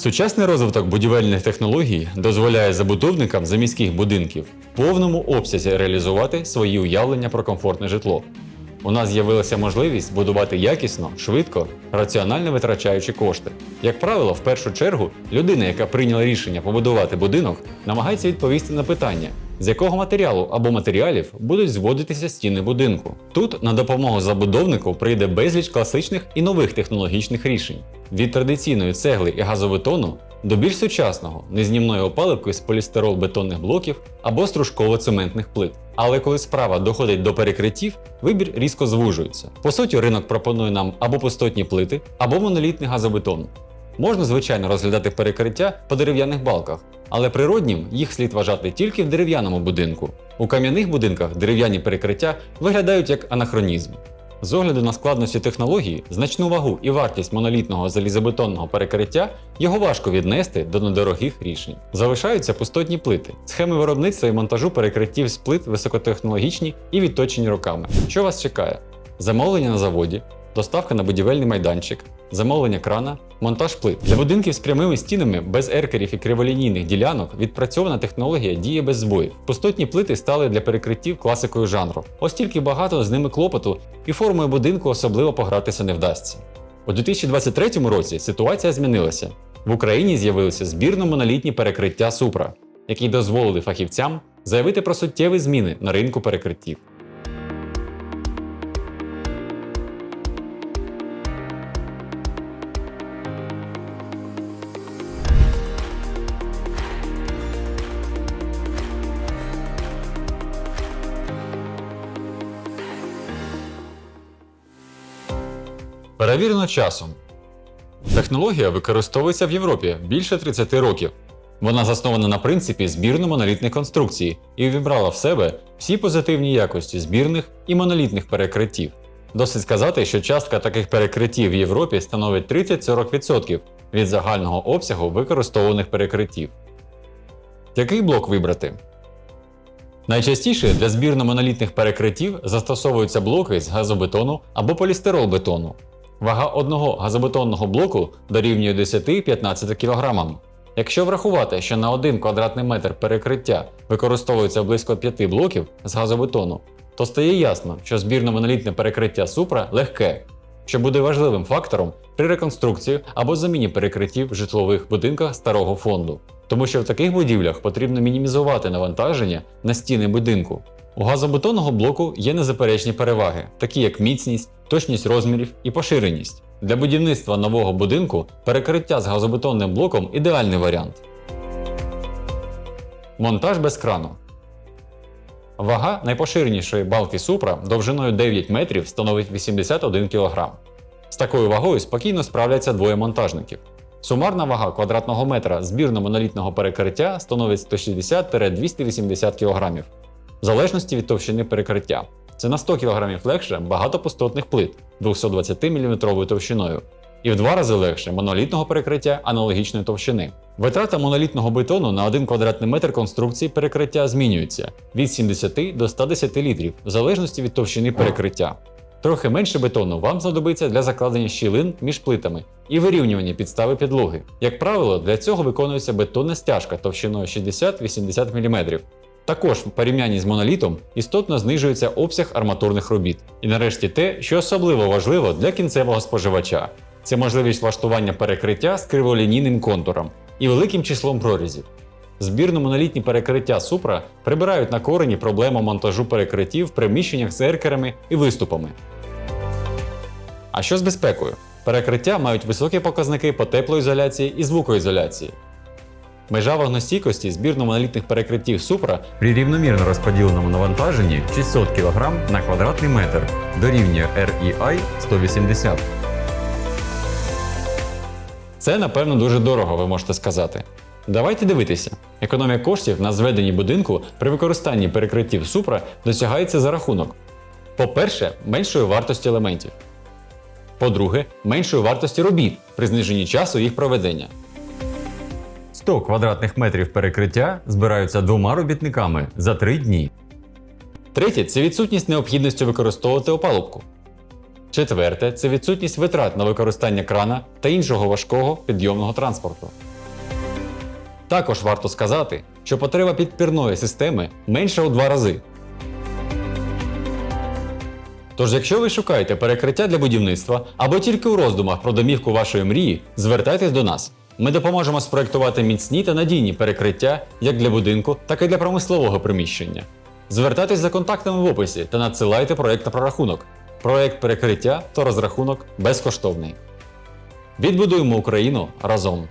Сучасний розвиток будівельних технологій дозволяє забудовникам заміських будинків в повному обсязі реалізувати свої уявлення про комфортне житло. У нас з'явилася можливість будувати якісно, швидко, раціонально витрачаючи кошти. Як правило, в першу чергу людина, яка прийняла рішення побудувати будинок, намагається відповісти на питання, з якого матеріалу або матеріалів будуть зводитися стіни будинку. Тут на допомогу забудовнику прийде безліч класичних і нових технологічних рішень від традиційної цегли і газобетону до більш сучасного незнімної опаливки з полістирол-бетонних блоків або стружково-цементних плит. Але коли справа доходить до перекриттів, вибір різко звужується. По суті, ринок пропонує нам або пустотні плити, або монолітний газобетон. Можна, звичайно, розглядати перекриття по дерев'яних балках, але природнім їх слід вважати тільки в дерев'яному будинку. У кам'яних будинках дерев'яні перекриття виглядають як анахронізм. З огляду на складності технології, значну вагу і вартість монолітного залізобетонного перекриття його важко віднести до недорогих рішень. Залишаються пустотні плити. Схеми виробництва і монтажу перекриттів з плит високотехнологічні і відточені роками. Що вас чекає? Замовлення на заводі, доставка на будівельний майданчик, замовлення крана, монтаж плит. Для будинків з прямими стінами без еркерів і криволінійних ділянок відпрацьована технологія діє без збоїв. Пустотні плити стали для перекриттів класикою жанру. Ось тільки багато з ними клопоту і формою будинку особливо погратися не вдасться. У 2023 році ситуація змінилася. В Україні з'явилися збірно-монолітні перекриття Супра, які дозволили фахівцям заявити про суттєві зміни на ринку перекриттів. Перевірено часом. Технологія використовується в Європі більше 30 років. Вона заснована на принципі збірно-монолітних конструкцій і вібрала в себе всі позитивні якості збірних і монолітних перекриттів. Досить сказати, що частка таких перекриттів в Європі становить 30-40% від загального обсягу використовуваних перекриттів. Який блок вибрати? Найчастіше для збірно-монолітних перекриттів застосовуються блоки з газобетону або полістиролбетону. Вага одного газобетонного блоку дорівнює 10-15 кг. Якщо врахувати, що на 1 квадратний метр перекриття використовується близько 5 блоків з газобетону, то стає ясно, що збірно-монолітне перекриття Супра легке, що буде важливим фактором при реконструкції або заміні перекриттів в житлових будинках старого фонду. Тому що в таких будівлях потрібно мінімізувати навантаження на стіни будинку. У газобетонного блоку є незаперечні переваги, такі як міцність, точність розмірів і поширеність. Для будівництва нового будинку перекриття з газобетонним блоком ідеальний варіант. Монтаж без крану. Вага найпоширенішої балки Супра довжиною 9 метрів становить 81 кг. З такою вагою спокійно справляться двоє монтажників. Сумарна вага квадратного метра збірно-монолітного перекриття становить 160-280 кг, в залежності від товщини перекриття. Це на 100 кг легше багатопустотних плит 220 мм товщиною, і в два рази легше монолітного перекриття аналогічної товщини. Витрата монолітного бетону на 1 квадратний метр конструкції перекриття змінюється від 70 до 110 літрів в залежності від товщини перекриття. Трохи менше бетону вам знадобиться для закладення щілин між плитами і вирівнювання підстави підлоги. Як правило, для цього виконується бетонна стяжка товщиною 60-80 мм. Також в порівнянні з монолітом істотно знижується обсяг арматурних робіт. І нарешті те, що особливо важливо для кінцевого споживача це можливість влаштування перекриття з криволінійним контуром і великим числом прорізів. Збірно-монолітні перекриття Супра прибирають на корені проблему монтажу перекриттів в приміщеннях з еркерами і виступами. А що з безпекою? Перекриття мають високі показники по теплоізоляції і звукоізоляції. Межа вогнестійкості збірно-монолітних перекриттів Супра при рівномірно розподіленому навантаженні 600 кг на квадратний метр дорівнює REI 180. Це, напевно, дуже дорого, ви можете сказати. Давайте дивитися. Економія коштів на зведенні будинку при використанні перекриттів Супра досягається за рахунок. По-перше, меншої вартості елементів. По-друге, меншої вартості робіт при зниженні часу їх проведення. 100 квадратних метрів перекриття збираються двома робітниками за 3 дні. Третє це відсутність необхідності використовувати опалубку. Четверте це відсутність витрат на використання крана та іншого важкого підйомного транспорту. Також варто сказати, що потреба підпірної системи менша у два рази. Тож, якщо ви шукаєте перекриття для будівництва або тільки у роздумах про домівку вашої мрії, звертайтесь до нас. Ми допоможемо спроектувати міцні та надійні перекриття як для будинку, так і для промислового приміщення. Звертайтесь за контактами в описі та надсилайте проєкт на прорахунок. Проєкт перекриття та розрахунок безкоштовний. Відбудуємо Україну разом!